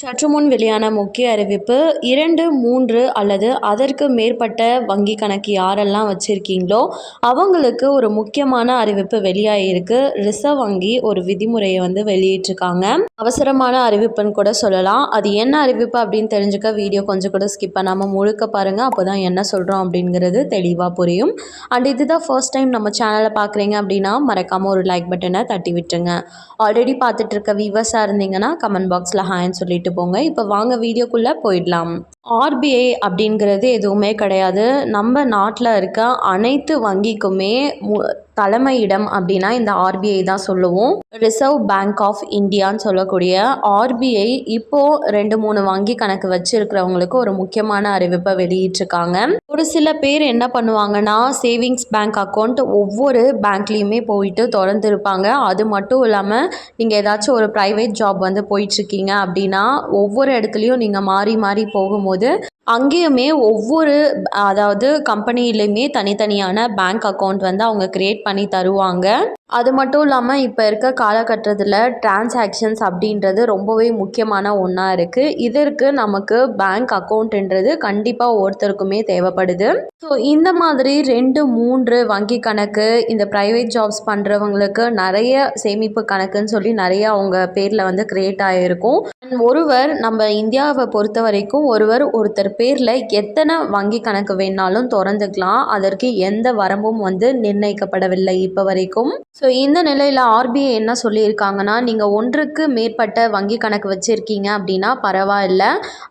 சற்று முன் வெளியான முக்கிய அறிவிப்பு இரண்டு மூன்று அல்லது அதற்கு மேற்பட்ட வங்கி கணக்கு யாரெல்லாம் வச்சுருக்கீங்களோ அவங்களுக்கு ஒரு முக்கியமான அறிவிப்பு வெளியாகிருக்கு ரிசர்வ் வங்கி ஒரு விதிமுறையை வந்து வெளியிட்டிருக்காங்க. அவசரமான அறிவிப்புன்னு கூட சொல்லலாம். அது என்ன அறிவிப்பு அப்படின்னு தெரிஞ்சுக்க வீடியோ கொஞ்சம் கூட ஸ்கிப் பண்ணாமல் முழுக்க பாருங்கள் அப்போ தான் என்ன சொல்கிறோம் அப்படிங்கிறது தெளிவாக புரியும். அண்ட் இதுதான் ஃபர்ஸ்ட் டைம் நம்ம சேனலை பார்க்குறீங்க அப்படின்னா மறக்காமல் ஒரு லைக் பட்டனை தட்டி விட்டுருங்க. ஆல்ரெடி பார்த்துட்டு இருக்க வியூவர்ஸாக இருந்தீங்கன்னா கமெண்ட் பாக்ஸில் ஹாய்ன்னு சொல்லிட்டு போங்க இப்போ வாங்க வீடியோக்குள்ளே போயிடலாம். ஆர்பிஐ அப்படிங்கிறது எதுவுமே கிடையாது. நம்ம நாட்டில் இருக்க அனைத்து வங்கிக்குமே மு தலைமையிடம் அப்படின்னா இந்த ஆர்பிஐ தான் சொல்லுவோம். ரிசர்வ் பேங்க் ஆஃப் இந்தியான்னு சொல்லக்கூடிய ஆர்பிஐ இப்போது ரெண்டு மூணு வங்கி கணக்கு வச்சுருக்கிறவங்களுக்கு ஒரு முக்கியமான அறிவிப்பை வெளியிட்டிருக்காங்க. ஒரு சில பேர் என்ன பண்ணுவாங்கன்னா சேவிங்ஸ் பேங்க் அக்கௌண்ட் ஒவ்வொரு பேங்க்லேயுமே போயிட்டு திறந்துருப்பாங்க. அது மட்டும் இல்லாமல் நீங்கள் ஏதாச்சும் ஒரு ப்ரைவேட் ஜாப் வந்து போயிட்டுருக்கீங்க அப்படின்னா ஒவ்வொரு இடத்துலையும் நீங்கள் மாறி மாறி போகும்போது அங்கேயுமே ஒவ்வொரு அதாவது கம்பெனிலையுமே தனித்தனியான பேங்க் அக்கௌண்ட் வந்து அவங்க க்ரியேட் பண்ணி தருவாங்க. அது மட்டும் இல்லாமல் இப்போ இருக்க காலகட்டத்தில் டிரான்சாக்ஷன்ஸ் அப்படின்றது ரொம்பவே முக்கியமான ஒன்றா இருக்குது இதற்கு நமக்கு பேங்க் அக்கௌண்ட்டுன்றது கண்டிப்பாக ஒருத்தருக்குமே தேவைப்படுது. ஸோ இந்த மாதிரி ரெண்டு மூன்று வங்கி கணக்கு இந்த ப்ரைவேட் ஜாப்ஸ் பண்ணுறவங்களுக்கு நிறைய சேமிப்பு கணக்குன்னு சொல்லி நிறைய அவங்க பேரில் வந்து க்ரியேட் ஆகிருக்கும் ஒருவர் நம்ம இந்தியாவை பொறுத்த வரைக்கும் ஒருவர் ஒருத்தர் பேரில் எத்தனை வங்கி கணக்கு வேணாலும் திறந்துக்கலாம். அதற்கு எந்த வரம்பும் வந்து நிர்ணயிக்கப்படவில்லை இப்போ வரைக்கும். ஸோ இந்த நிலையில் ஆர்பிஐ என்ன சொல்லியிருக்காங்கன்னா நீங்கள் ஒன்றுக்கு மேற்பட்ட வங்கி கணக்கு வச்சுருக்கீங்க அப்படின்னா பரவாயில்ல.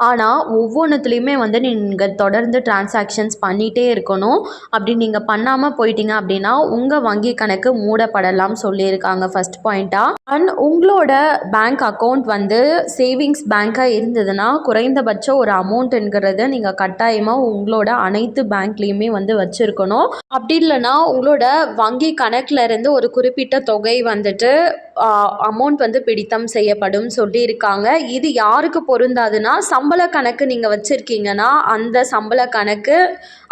ஆனால் ஒவ்வொன்றுத்துலேயுமே வந்து நீங்கள் தொடர்ந்து டிரான்சாக்ஷன்ஸ் பண்ணிகிட்டே இருக்கணும். அப்படி நீங்கள் பண்ணாமல் போயிட்டீங்க அப்படின்னா உங்கள் வங்கி கணக்கு மூடப்படலாம் சொல்லியிருக்காங்க ஃபஸ்ட் பாயிண்ட்டாக அண்ட் உங்களோட பேங்க் அக்கௌண்ட் வந்து சேவிங்ஸ் பேங்க்காக இருந்ததுன்னா குறைந்தபட்சம் ஒரு அமௌண்ட்டுங்கிறத நீங்கள் கட்டாயமாக உங்களோட அனைத்து பேங்க்லேயுமே வந்து வச்சுருக்கணும். அப்படி இல்லைன்னா உங்களோட வங்கி கணக்கில் இருந்து ஒரு குறிப்பிட்ட தொகை வந்துட்டு அமௌண்ட் வந்து பிடித்தம் செய்யப்படும் சொல்லியிருக்காங்க. இது யாருக்கு பொருந்தாதுன்னா சம்பள கணக்கு நீங்கள் வச்சுருக்கீங்கன்னா அந்த சம்பள கணக்கு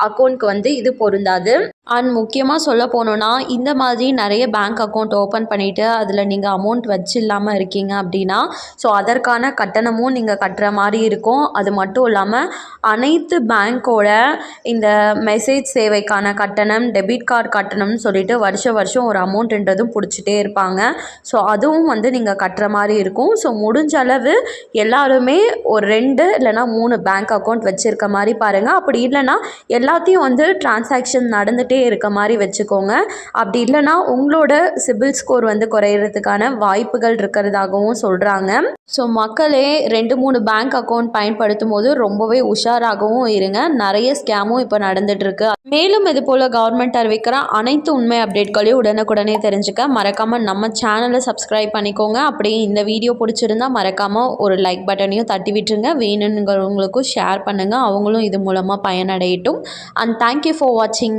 அக்கௌண்ட்க்கு வந்து இது பொருந்தாது. அண்ட் முக்கியமாக சொல்ல போனோன்னா இந்த மாதிரி நிறைய பேங்க் அக்கௌண்ட் ஓப்பன் பண்ணிவிட்டு அதில் நீங்கள் அமௌண்ட் வச்சு இல்லாமல் இருக்கீங்க அப்படின்னா ஸோ அதற்கான கட்டணமும் நீங்கள் கட்டுற மாதிரி இருக்கும். அது மட்டும் இல்லாமல் அனைத்து பேங்க்கோட இந்த மெசேஜ் சேவைக்கான கட்டணம் டெபிட் கார்டு கட்டணம்னு சொல்லிட்டு வருஷம் வருஷம் ஒரு அமௌண்ட் அமௌண்ட்டுன்றதும் பிடிச்சிட்டே இருப்பாங்க. ஸோ அதுவும் வந்து நீங்கள் கட்டுற மாதிரி இருக்கும். ஸோ முடிஞ்ச அளவு எல்லாருமே ஒரு ரெண்டு இல்லைனா மூணு பேங்க் அக்கௌண்ட் வச்சுருக்க மாதிரி பாருங்கள் அப்படி இல்லைனா எல்லாத்தையும் வந்து டிரான்சாக்ஷன் நடந்துகிட்டே இருக்க மாதிரி வச்சுக்கோங்க. அப்படி இல்லைனா உங்களோட சிபில் ஸ்கோர் வந்து குறையிறதுக்கான வாய்ப்புகள் இருக்கிறதாகவும் சொல்கிறாங்க ஸோ மக்களே ரெண்டு மூணு பேங்க் அக்கௌண்ட் பயன்படுத்தும் போது ரொம்பவே உஷாராகவும் இருங்க. நிறைய ஸ்கேமும் இப்போ நடந்துகிட்ருக்கு மேலும் இது போல் கவர்மெண்ட் அறிவிக்கிற அனைத்து உண்மை அப்டேட்களையும் உடனுக்குடனே தெரிஞ்சுக்க. மறக்காமல் நம்ம சேனலை சப்ஸ்கிரைப் பண்ணிக்கோங்க. அப்படியே இந்த வீடியோ பிடிச்சிருந்தா மறக்காமல் ஒரு லைக் பட்டனையும் தட்டி விட்டுருங்க. வேணுங்கிறவங்களுக்கும் ஷேர் பண்ணுங்கள் அவங்களும் இது மூலமாக பயனடையட்டும். அண்ட் தேங்க்யூ ஃபார் வாட்சிங்